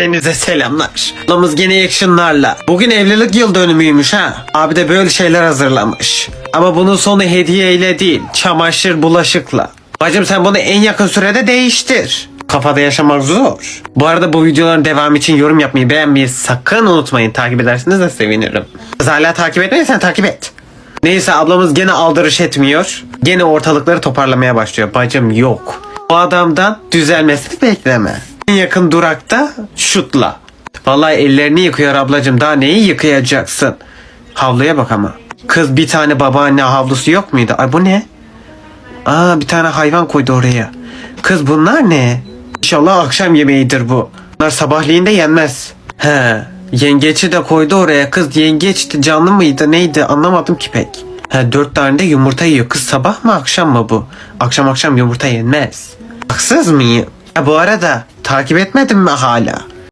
Hepinize selamlar. Ablamız gene actionlarla. Bugün evlilik yıl dönümüymüş ha. Abi de böyle şeyler hazırlamış. Ama bunun sonu hediyeyle değil, çamaşır bulaşıkla. Bacım sen bunu en yakın sürede değiştir. Kafada yaşamak zor. Bu arada bu videoların devamı için yorum yapmayı, beğenmeyi sakın unutmayın. Takip ederseniz de sevinirim. Kız hala takip etmediysen takip et. Neyse ablamız gene aldırış etmiyor. Gene ortalıkları toparlamaya başlıyor. Bacım yok. Bu adamdan düzelmesini bekleme. En yakın durakta şutla. Vallahi ellerini yıkıyor ablacım. Daha neyi yıkayacaksın? Havluya bak ama. Kız bir tane babaanne havlusu yok muydu? Ay bu ne? Aa bir tane hayvan koydu oraya. Kız bunlar ne? İnşallah akşam yemeğidir bu. Bunlar sabahleyin de yenmez. He. Yengeçi de koydu oraya. Kız yengeç canlı mıydı neydi anlamadım ki pek. He dört tane de yumurta yiyor. Kız sabah mı akşam mı bu? Akşam akşam yumurta yenmez. Haksız mıyım? Ya bu arada takip etmedin mi hala?